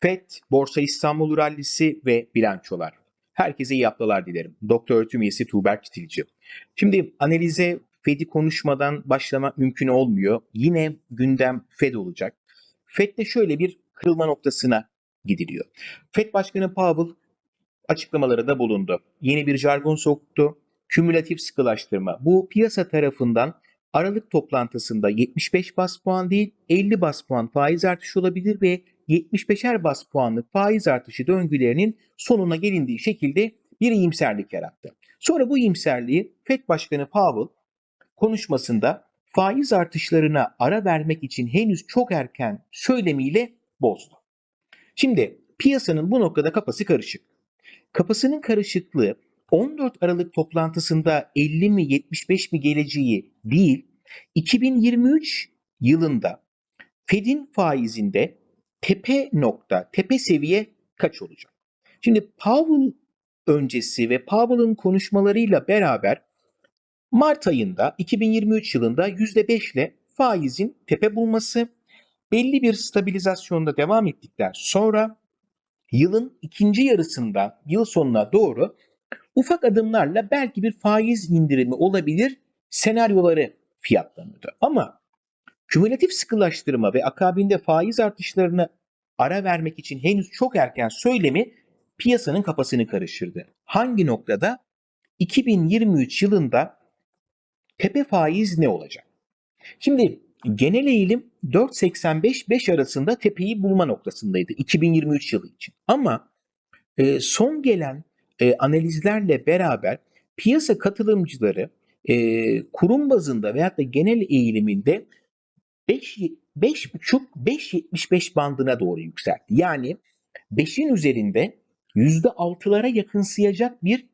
FED, Borsa İstanbul rallisi ve bilançolar. Herkese iyi haftalar dilerim. Doktor öğretim üyesi Tuğberk Çitilci. Şimdi analize FED'i konuşmadan başlamak mümkün olmuyor. Yine gündem FED olacak. FED'de şöyle bir kırılma noktasına gidiliyor. FED Başkanı Powell açıklamaları da bulundu. Yeni bir jargon soktu. Kümülatif sıkılaştırma. Bu piyasa tarafından Aralık toplantısında 75 bas puan değil 50 bas puan faiz artışı olabilir ve 75'er bas puanlık faiz artışı döngülerinin sonuna gelindiği şekilde bir iyimserlik yarattı. Sonra bu iyimserliği FED Başkanı Powell konuşmasında faiz artışlarına ara vermek için henüz çok erken söylemiyle bozdu. Şimdi piyasanın bu noktada kafası karışık. Kafasının karışıklığı 14 Aralık toplantısında 50 mi 75 mi geleceği değil, 2023 yılında Fed'in faizinde tepe nokta, tepe seviye kaç olacak? Şimdi Powell öncesi ve Powell'ın konuşmalarıyla beraber Mart ayında 2023 yılında %5 ile faizin tepe bulması belli bir stabilizasyonda devam ettikten sonra yılın ikinci yarısında yıl sonuna doğru ufak adımlarla belki bir faiz indirimi olabilir senaryoları fiyatlanıyordu. Ama kümülatif sıkılaştırma ve akabinde faiz artışlarını ara vermek için henüz çok erken söylemi piyasanın kafasını karıştırdı. Hangi noktada? 2023 yılında tepe faiz ne olacak? Şimdi genel eğilim 4.85-5 arasında tepeyi bulma noktasındaydı 2023 yılı için. Ama e, son gelen e, analizlerle beraber piyasa katılımcıları e, kurum bazında veyahut da genel eğiliminde 5 5.5-5.75 bandına doğru yükseltti. Yani 5'in üzerinde %6'lara yakınsayacak bir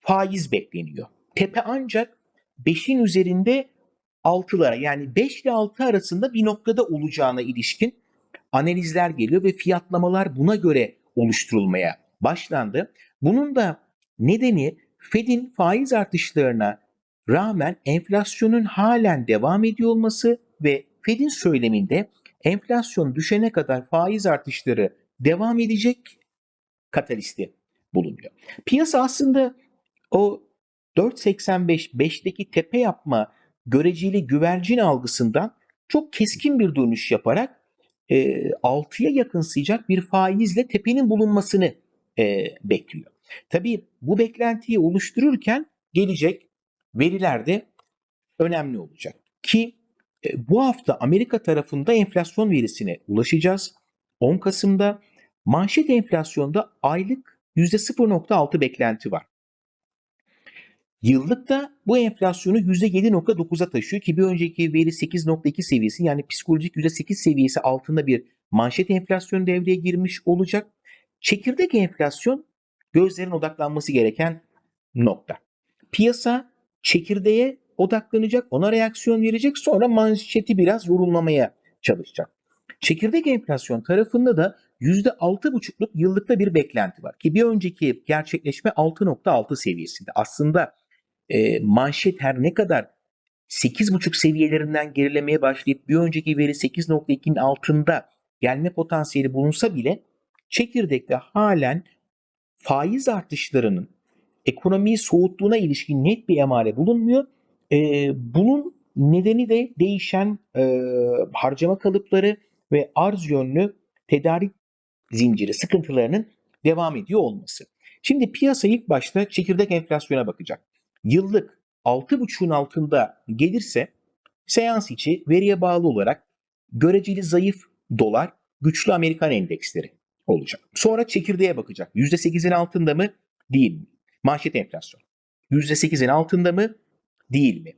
faiz bekleniyor. Tepe ancak 5'in üzerinde 6'lara yani 5 ile 6 arasında bir noktada olacağına ilişkin analizler geliyor ve fiyatlamalar buna göre oluşturulmaya başlandı. Bunun da nedeni Fed'in faiz artışlarına rağmen enflasyonun halen devam ediyor olması ve Fed'in söyleminde enflasyon düşene kadar faiz artışları devam edecek katalisti bulunuyor. Piyasa aslında o 4.85-5'teki tepe yapma göreceli güvercin algısından çok keskin bir dönüş yaparak e, 6'ya yakınsayacak bir faizle tepenin bulunmasını e, bekliyor. Tabii bu beklentiyi oluştururken gelecek veriler de önemli olacak. Ki bu hafta Amerika tarafında enflasyon verisine ulaşacağız. 10 Kasım'da manşet enflasyonda aylık %0.6 beklenti var. Yıllıkta bu enflasyonu %7.9'a taşıyor ki bir önceki veri 8.2 seviyesi yani psikolojik %8 seviyesi altında bir manşet enflasyon devreye girmiş olacak. Çekirdek enflasyon gözlerin odaklanması gereken nokta. Piyasa çekirdeğe odaklanacak, ona reaksiyon verecek, sonra manşeti biraz yorulmamaya çalışacak. Çekirdek enflasyon tarafında da %6,5'luk yıllıkta bir beklenti var ki bir önceki gerçekleşme 6.6 seviyesinde. Aslında e, manşet her ne kadar 8.5 seviyelerinden gerilemeye başlayıp bir önceki veri 8.2'nin altında gelme potansiyeli bulunsa bile çekirdekte halen faiz artışlarının ekonomiyi soğuttuğuna ilişkin net bir emare bulunmuyor. E, bunun nedeni de değişen e, harcama kalıpları ve arz yönlü tedarik zinciri sıkıntılarının devam ediyor olması. Şimdi piyasa ilk başta çekirdek enflasyona bakacak. Yıllık 6.5'un altında gelirse seans içi veriye bağlı olarak göreceli zayıf dolar, güçlü Amerikan endeksleri olacak. Sonra çekirdeğe bakacak. %8'in altında mı? Değil mi? Manşet enflasyon. %8'in altında mı? Değil mi?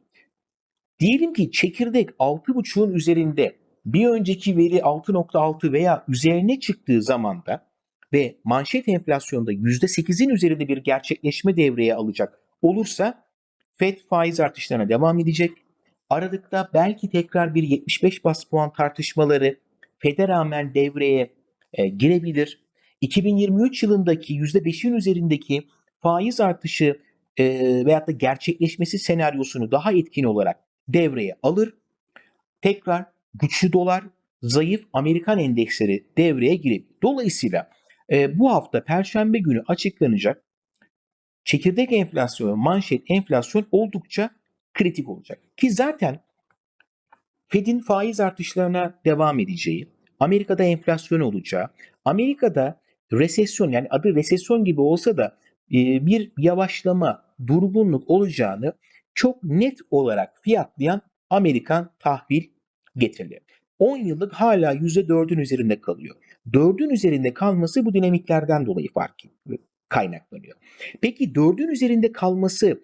Diyelim ki çekirdek 6.5'un üzerinde bir önceki veri 6.6 veya üzerine çıktığı zamanda ve manşet enflasyonda %8'in üzerinde bir gerçekleşme devreye alacak olursa FED faiz artışlarına devam edecek. Aralıkta belki tekrar bir 75 bas puan tartışmaları FED'e rağmen devreye e, girebilir. 2023 yılındaki %5'in üzerindeki faiz artışı e, veyahut da gerçekleşmesi senaryosunu daha etkin olarak devreye alır. Tekrar güçlü dolar, zayıf Amerikan endeksleri devreye girebilir. Dolayısıyla e, bu hafta Perşembe günü açıklanacak çekirdek enflasyon manşet enflasyon oldukça kritik olacak. Ki zaten Fed'in faiz artışlarına devam edeceği, Amerika'da enflasyon olacağı, Amerika'da resesyon yani adı resesyon gibi olsa da bir yavaşlama, durgunluk olacağını çok net olarak fiyatlayan Amerikan tahvil getirileri. 10 yıllık hala %4'ün üzerinde kalıyor. 4'ün üzerinde kalması bu dinamiklerden dolayı fark kaynaklanıyor. Peki 4'ün üzerinde kalması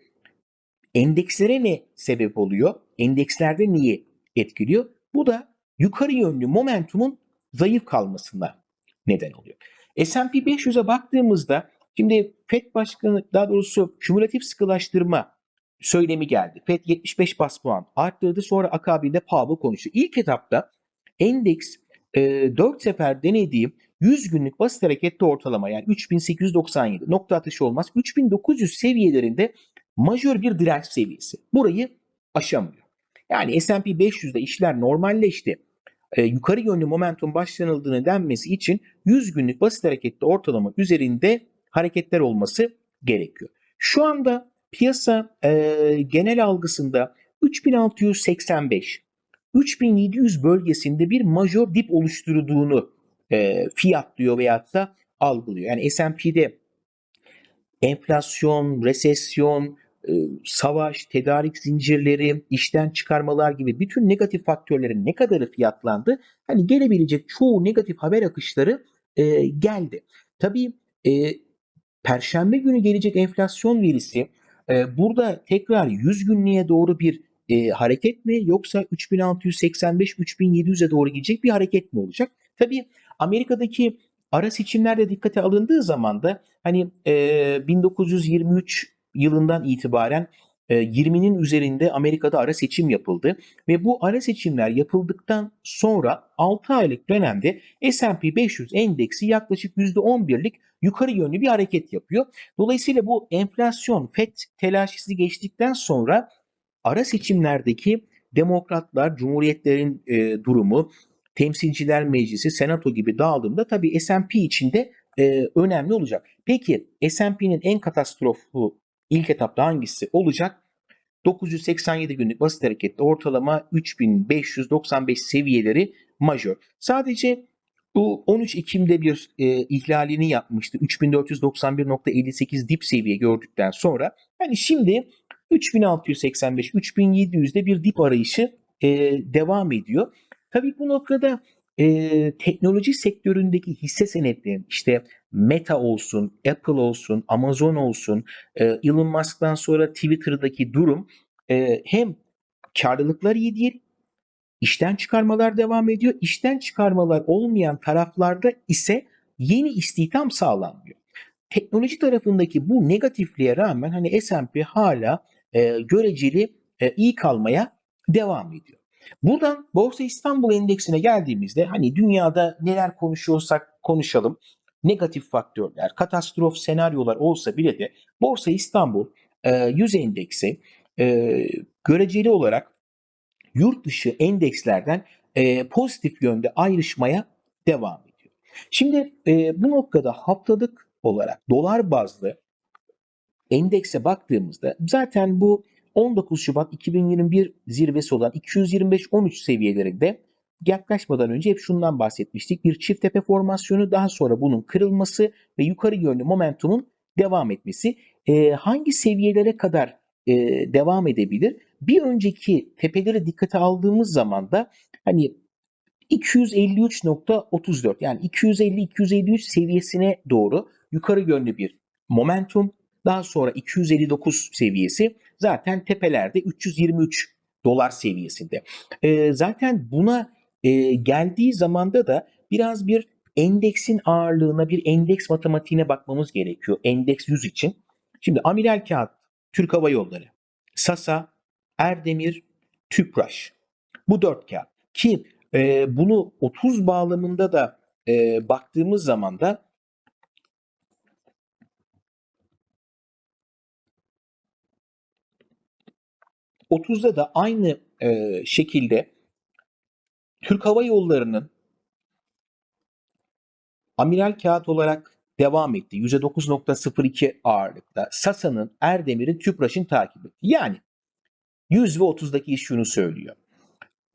endekslere ne sebep oluyor? Endekslerde niye etkiliyor? Bu da yukarı yönlü momentumun zayıf kalmasına neden oluyor. S&P 500'e baktığımızda şimdi FED Başkanı daha doğrusu kümülatif sıkılaştırma söylemi geldi. FED 75 bas puan arttırdı sonra akabinde Powell konuştu. İlk etapta endeks e, 4 sefer denediğim 100 günlük basit hareketli ortalama yani 3897 nokta atışı olmaz 3900 seviyelerinde majör bir direnç seviyesi. Burayı aşamıyor. Yani S&P 500'de işler normalleşti. E, yukarı yönlü momentum başlanıldığını denmesi için 100 günlük basit hareketli ortalama üzerinde hareketler olması gerekiyor. Şu anda piyasa e, genel algısında 3685 3700 bölgesinde bir majör dip oluşturduğunu e, fiyatlıyor veyahut da algılıyor. Yani S&P'de enflasyon, resesyon, e, savaş, tedarik zincirleri, işten çıkarmalar gibi bütün negatif faktörlerin ne kadarı fiyatlandı? Hani gelebilecek çoğu negatif haber akışları e, geldi. Tabii e, Perşembe günü gelecek enflasyon verisi e, burada tekrar 100 günlüğe doğru bir e, hareket mi yoksa 3685-3700'e doğru gidecek bir hareket mi olacak? Tabii Amerika'daki ara seçimlerde dikkate alındığı zaman da hani e, 1923 yılından itibaren 20'nin üzerinde Amerika'da ara seçim yapıldı ve bu ara seçimler yapıldıktan sonra 6 aylık dönemde S&P 500 endeksi yaklaşık %11'lik yukarı yönlü bir hareket yapıyor. Dolayısıyla bu enflasyon FED telaşesi geçtikten sonra ara seçimlerdeki demokratlar, cumhuriyetlerin e, durumu, temsilciler meclisi, senato gibi dağılımda tabii S&P içinde e, önemli olacak. Peki S&P'nin en katastroflu ilk etapta hangisi olacak? 987 günlük basit hareketli ortalama 3595 seviyeleri majör. Sadece bu 13 Ekim'de bir e, ihlalini yapmıştı. 3491.58 dip seviye gördükten sonra hani şimdi 3685 3700'de bir dip arayışı e, devam ediyor. Tabii bu noktada e, teknoloji sektöründeki hisse senetlerin işte Meta olsun, Apple olsun, Amazon olsun, e, Elon Musk'tan sonra Twitter'daki durum e, hem karlılıklar iyi değil, işten çıkarmalar devam ediyor. İşten çıkarmalar olmayan taraflarda ise yeni istihdam sağlanmıyor. Teknoloji tarafındaki bu negatifliğe rağmen hani S&P hala e, göreceli e, iyi kalmaya devam ediyor. Buradan Borsa İstanbul Endeksine geldiğimizde hani dünyada neler konuşuyorsak konuşalım. Negatif faktörler, katastrof senaryolar olsa bile de Borsa İstanbul e, 100 endeksi e, göreceli olarak yurt dışı endekslerden e, pozitif yönde ayrışmaya devam ediyor. Şimdi e, bu noktada haftalık olarak dolar bazlı endekse baktığımızda zaten bu 19 Şubat 2021 zirvesi olan 225-13 seviyelerinde yaklaşmadan önce hep şundan bahsetmiştik. Bir çift tepe formasyonu daha sonra bunun kırılması ve yukarı yönlü momentumun devam etmesi. E, hangi seviyelere kadar e, devam edebilir? Bir önceki tepeleri dikkate aldığımız zaman da hani 253.34 yani 250-253 seviyesine doğru yukarı yönlü bir momentum daha sonra 259 seviyesi zaten tepelerde 323 dolar seviyesinde. E, zaten buna e, geldiği zamanda da biraz bir endeksin ağırlığına bir endeks matematiğine bakmamız gerekiyor. Endeks 100 için. Şimdi Amiral Kağıt, Türk Hava Yolları, Sasa, Erdemir, Tüpraş. Bu dört kağıt. Ki e, bunu 30 bağlamında da e, baktığımız zaman da 30'da da aynı e, şekilde Türk Hava Yolları'nın amiral kağıt olarak devam etti. %9.02 ağırlıkta. Sasa'nın Erdemir'in Tüpraş'ın takibi. Yani 100 ve 30'daki iş şunu söylüyor.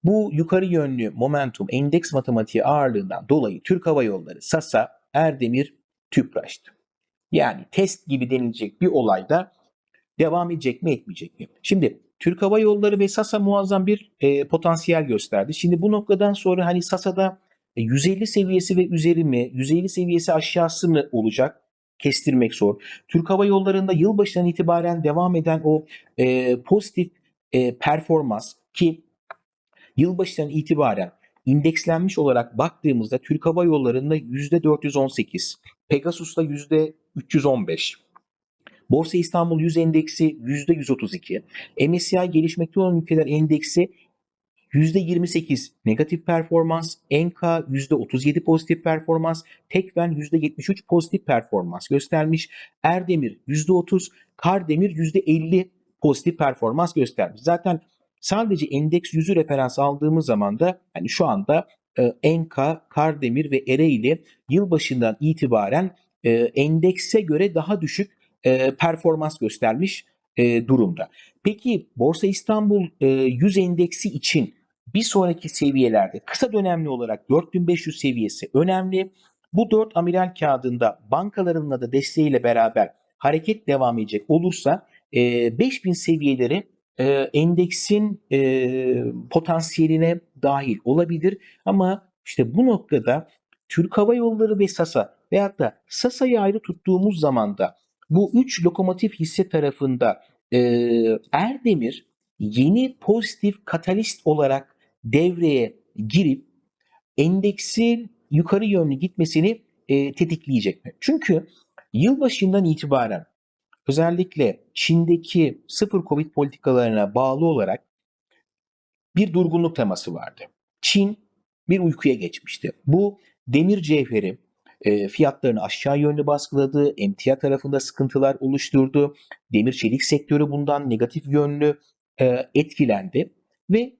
Bu yukarı yönlü momentum endeks matematiği ağırlığından dolayı Türk Hava Yolları, Sasa, Erdemir, Tüpraş'tı. Yani test gibi denilecek bir olayda devam edecek mi etmeyecek mi? Şimdi Türk Hava Yolları ve Sasa muazzam bir e, potansiyel gösterdi. Şimdi bu noktadan sonra hani Sasa'da e, 150 seviyesi ve üzeri mi, 150 seviyesi aşağısı mı olacak? Kestirmek zor. Türk Hava Yolları'nda yılbaşından itibaren devam eden o e, pozitif e, performans ki yılbaşından itibaren indekslenmiş olarak baktığımızda Türk Hava Yolları'nda %418, Pegasus'ta %315, Borsa İstanbul 100 endeksi %132, MSCI gelişmekte olan ülkeler endeksi %28 negatif performans, Enka %37 pozitif performans, Tekven %73 pozitif performans göstermiş, Erdemir %30, Kardemir %50 pozitif performans göstermiş. Zaten sadece endeks yüzü referans aldığımız zaman da hani şu anda e, Enka, Kardemir ve Ereğli yılbaşından itibaren e, endekse göre daha düşük e, performans göstermiş e, durumda. Peki Borsa İstanbul e, 100 endeksi için bir sonraki seviyelerde kısa dönemli olarak 4500 seviyesi önemli. Bu 4 amiral kağıdında bankalarınla da desteğiyle beraber hareket devam edecek olursa e, 5000 seviyeleri e, endeksin e, potansiyeline dahil olabilir. Ama işte bu noktada Türk Hava Yolları ve Sasa veyahut da Sasa'yı ayrı tuttuğumuz zaman da bu 3 lokomotif hisse tarafında e, Erdemir yeni pozitif katalist olarak devreye girip endeksin yukarı yönlü gitmesini e, tetikleyecek mi? Çünkü yılbaşından itibaren özellikle Çin'deki sıfır Covid politikalarına bağlı olarak bir durgunluk teması vardı. Çin bir uykuya geçmişti. Bu demir cevheri fiyatlarını aşağı yönlü baskıladı, emtia tarafında sıkıntılar oluşturdu. Demir çelik sektörü bundan negatif yönlü etkilendi ve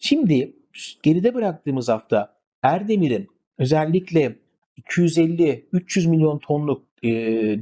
şimdi geride bıraktığımız hafta Erdemir'in özellikle 250-300 milyon tonluk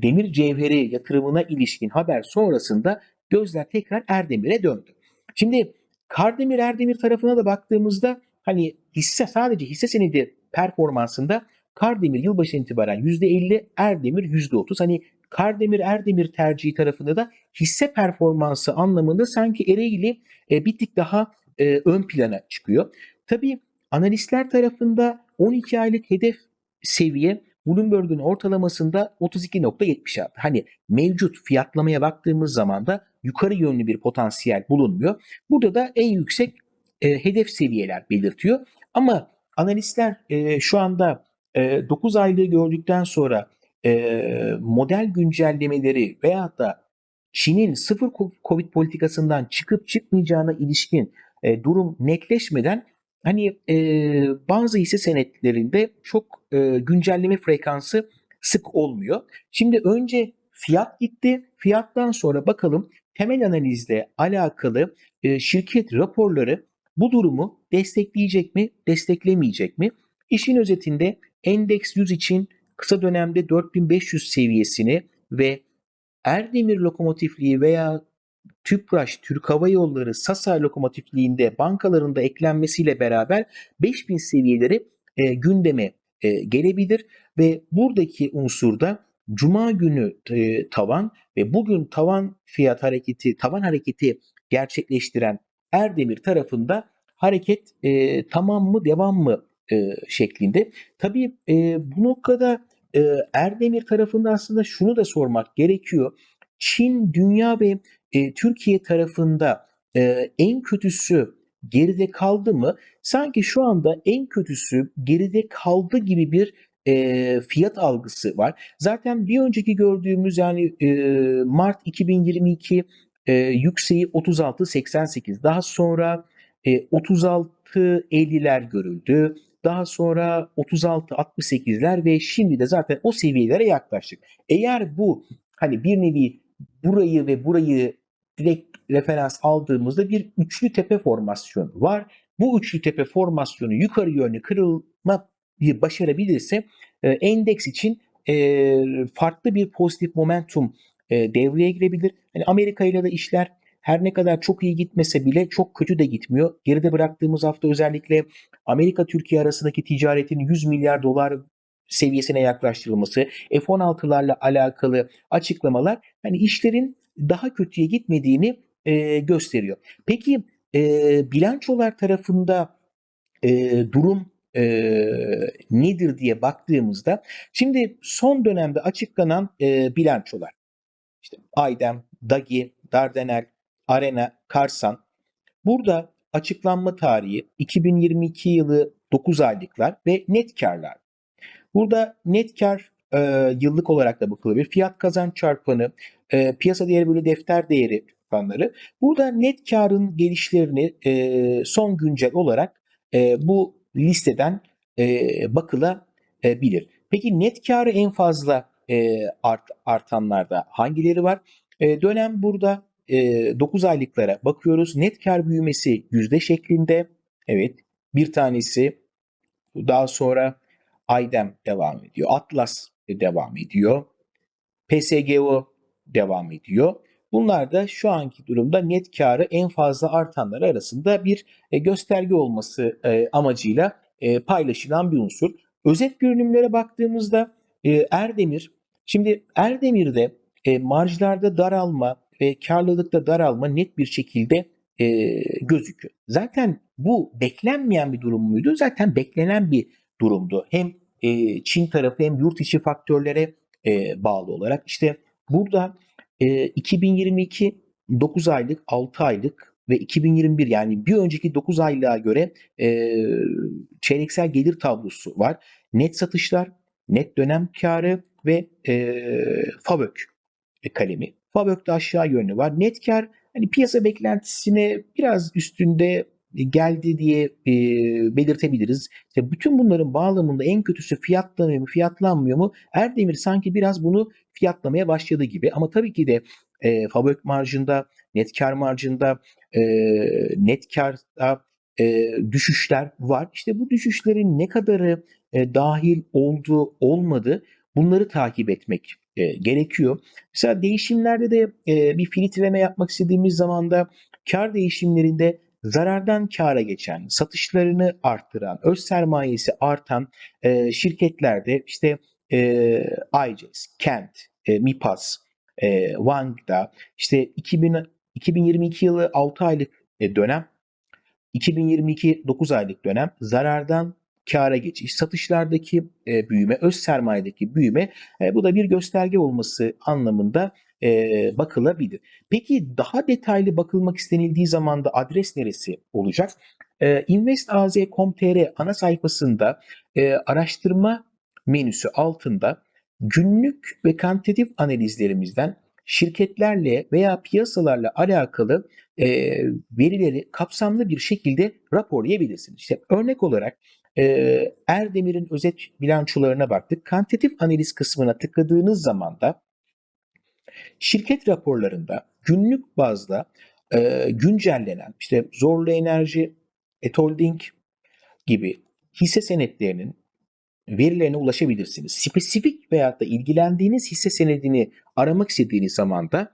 demir cevheri yatırımına ilişkin haber sonrasında gözler tekrar Erdemir'e döndü. Şimdi Kardemir Erdemir tarafına da baktığımızda hani hisse sadece hisse senedi performansında Kardemir yılbaşı itibaren %50, Erdemir %30. Hani Kardemir Erdemir tercihi tarafında da hisse performansı anlamında sanki Ereğli e, bir tık daha e, ön plana çıkıyor. Tabii analistler tarafında 12 aylık hedef seviye Bloomberg'un ortalamasında 32.76. Hani mevcut fiyatlamaya baktığımız zaman da yukarı yönlü bir potansiyel bulunmuyor. Burada da en yüksek e, hedef seviyeler belirtiyor. Ama analistler e, şu anda e, 9 aylığı gördükten sonra e, model güncellemeleri veyahut da Çin'in sıfır Covid politikasından çıkıp çıkmayacağına ilişkin e, durum netleşmeden hani e, bazı hisse senetlerinde çok e, güncelleme frekansı sık olmuyor. Şimdi önce fiyat gitti. Fiyattan sonra bakalım temel analizle alakalı e, şirket raporları bu durumu destekleyecek mi, desteklemeyecek mi? İşin özetinde Endeks 100 için kısa dönemde 4500 seviyesini ve Erdemir lokomotifliği veya Tüpraş, Türk Hava Yolları, Sasa lokomotifliğinde bankalarında eklenmesiyle beraber 5000 seviyeleri e, gündeme e, gelebilir ve buradaki unsurda Cuma günü e, tavan ve bugün tavan fiyat hareketi, tavan hareketi gerçekleştiren Erdemir tarafında hareket e, tamam mı devam mı e, şeklinde. Tabii e, bu noktada e, Erdemir tarafında aslında şunu da sormak gerekiyor. Çin, dünya ve e, Türkiye tarafında e, en kötüsü geride kaldı mı? Sanki şu anda en kötüsü geride kaldı gibi bir e, fiyat algısı var. Zaten bir önceki gördüğümüz yani e, Mart 2022 e, yükseği 36.88. Daha sonra e, 36.50'ler görüldü. Daha sonra 36-68'ler ve şimdi de zaten o seviyelere yaklaştık. Eğer bu hani bir nevi burayı ve burayı direkt referans aldığımızda bir üçlü tepe formasyonu var. bu üçlü tepe formasyonu yukarı yönlü kırılma başarabilirse e, endeks için e, farklı bir pozitif momentum e, devreye girebilir. Hani Amerika ile de işler her ne kadar çok iyi gitmese bile çok kötü de gitmiyor. Geride bıraktığımız hafta özellikle Amerika Türkiye arasındaki ticaretin 100 milyar dolar seviyesine yaklaştırılması, F-16'larla alakalı açıklamalar hani işlerin daha kötüye gitmediğini e, gösteriyor. Peki e, bilançolar tarafında e, durum e, nedir diye baktığımızda şimdi son dönemde açıklanan e, bilançolar işte Aydem, Dagi, Dardanel, Arena, Karsan burada açıklanma tarihi 2022 yılı 9 aylıklar ve net karlar. Burada net kar e, yıllık olarak da bakılabilir. Fiyat kazanç çarpanı, e, piyasa değeri bölü defter değeri fanları. Burada net karın gelişlerini e, son güncel olarak e, bu listeden e, bakılabilir. Peki net karı en fazla e, art, artanlarda hangileri var? E, dönem burada e, 9 aylıklara bakıyoruz. Net kar büyümesi yüzde şeklinde. Evet bir tanesi daha sonra Aydem devam ediyor. Atlas devam ediyor. PSGO devam ediyor. Bunlar da şu anki durumda net karı en fazla artanlar arasında bir e, gösterge olması e, amacıyla e, paylaşılan bir unsur. Özet görünümlere baktığımızda Erdemir, şimdi Erdemir'de marjlarda daralma ve karlılıkta daralma net bir şekilde gözüküyor. Zaten bu beklenmeyen bir durum muydu? Zaten beklenen bir durumdu. Hem Çin tarafı hem yurt içi faktörlere bağlı olarak. işte burada 2022 9 aylık, 6 aylık ve 2021 yani bir önceki 9 aylığa göre e, çeyreksel gelir tablosu var. Net satışlar, net dönem karı ve e, FAVÖK kalemi. FAVÖK'te aşağı yönlü var. Net kar hani piyasa beklentisine biraz üstünde geldi diye e, belirtebiliriz. İşte bütün bunların bağlamında en kötüsü fiyatlanıyor mu, fiyatlanmıyor mu? Erdemir sanki biraz bunu fiyatlamaya başladı gibi. Ama tabii ki de e, fabrik marjında, net kar marjında, e, net karda e, düşüşler var. İşte bu düşüşlerin ne kadarı e, dahil oldu, olmadı bunları takip etmek e, gerekiyor. Mesela değişimlerde de e, bir filtreleme yapmak istediğimiz zaman da kar değişimlerinde zarardan kâra geçen, satışlarını arttıran, öz sermayesi artan e, şirketlerde işte e, ICES, Kent, e, MIPAS, e, Wang'da işte 2000, 2022 yılı 6 aylık e, dönem 2022 9 aylık dönem zarardan kâra geçiş, satışlardaki e, büyüme, öz sermayedeki büyüme e, bu da bir gösterge olması anlamında e, bakılabilir. Peki daha detaylı bakılmak istenildiği zaman da adres neresi olacak? E, investaz.com.tr ana sayfasında e, araştırma menüsü altında günlük ve kantitatif analizlerimizden şirketlerle veya piyasalarla alakalı e, verileri kapsamlı bir şekilde raporlayabilirsiniz. İşte örnek olarak e, Erdemir'in özet bilançolarına baktık. Kantitatif analiz kısmına tıkladığınız zaman da Şirket raporlarında günlük bazda e, güncellenen işte Zorlu Enerji, Etolding gibi hisse senetlerinin verilerine ulaşabilirsiniz. Spesifik veyahut da ilgilendiğiniz hisse senedini aramak istediğiniz zaman da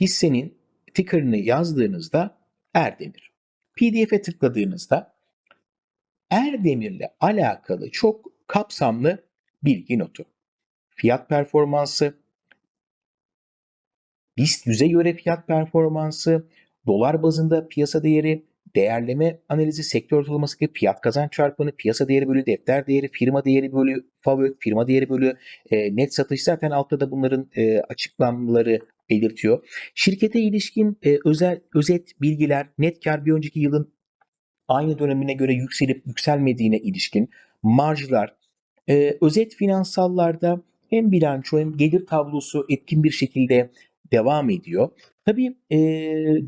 hissenin ticker'ını yazdığınızda Erdemir. PDF'e tıkladığınızda Erdemir'le alakalı çok kapsamlı bilgi notu. Fiyat performansı, BIST yüze göre fiyat performansı, dolar bazında piyasa değeri, değerleme analizi, sektör ortalaması gibi fiyat kazanç çarpanı, piyasa değeri bölü defter değeri, firma değeri bölü FAVÖK, firma değeri bölü e, net satış zaten altta da bunların e, açıklamaları belirtiyor. Şirkete ilişkin e, özel özet bilgiler, net kar bir önceki yılın aynı dönemine göre yükselip yükselmediğine ilişkin marjlar, e, özet finansallarda hem bilanço hem gelir tablosu etkin bir şekilde devam ediyor. Tabii e,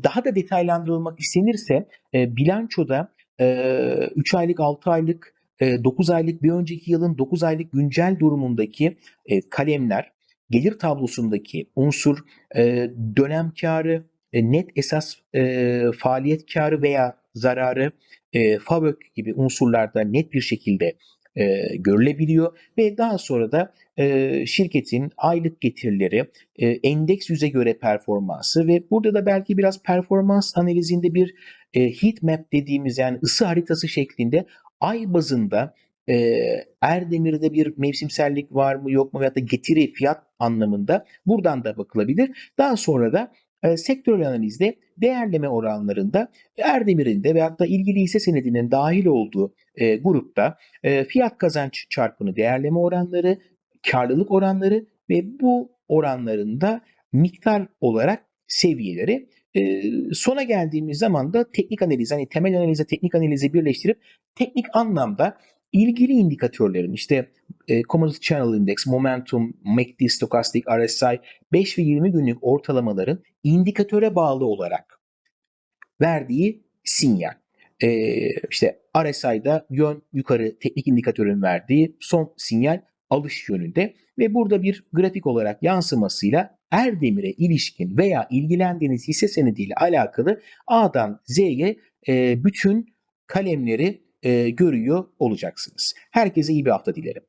daha da detaylandırılmak istenirse e, bilançoda e, 3 aylık, 6 aylık, e, 9 aylık bir önceki yılın 9 aylık güncel durumundaki e, kalemler, gelir tablosundaki unsur, e, dönem karı, e, net esas faaliyet karı veya zararı e, FAVÖK gibi unsurlarda net bir şekilde e, görülebiliyor ve daha sonra da e, şirketin aylık getirileri, e, endeks yüze göre performansı ve burada da belki biraz performans analizinde bir e, heat map dediğimiz yani ısı haritası şeklinde ay bazında e, Erdemir'de bir mevsimsellik var mı yok mu veyahut da getiri fiyat anlamında buradan da bakılabilir. Daha sonra da e, sektörel analizde değerleme oranlarında Erdemir'in de veyahut da ilgili hisse senedinin dahil olduğu e, grupta e, fiyat kazanç çarpımı değerleme oranları, karlılık oranları ve bu oranlarında miktar olarak seviyeleri e, sona geldiğimiz zaman da teknik analiz, hani temel analize teknik analizi birleştirip teknik anlamda ilgili indikatörlerin işte e, Commodity Channel Index, Momentum, MACD, Stochastic, RSI 5 ve 20 günlük ortalamaların indikatöre bağlı olarak verdiği sinyal. E, işte RSI'da yön yukarı teknik indikatörün verdiği son sinyal alış yönünde ve burada bir grafik olarak yansımasıyla Erdemir'e ilişkin veya ilgilendiğiniz hisse senediyle alakalı A'dan Z'ye e, bütün kalemleri e, görüyor olacaksınız. Herkese iyi bir hafta dilerim.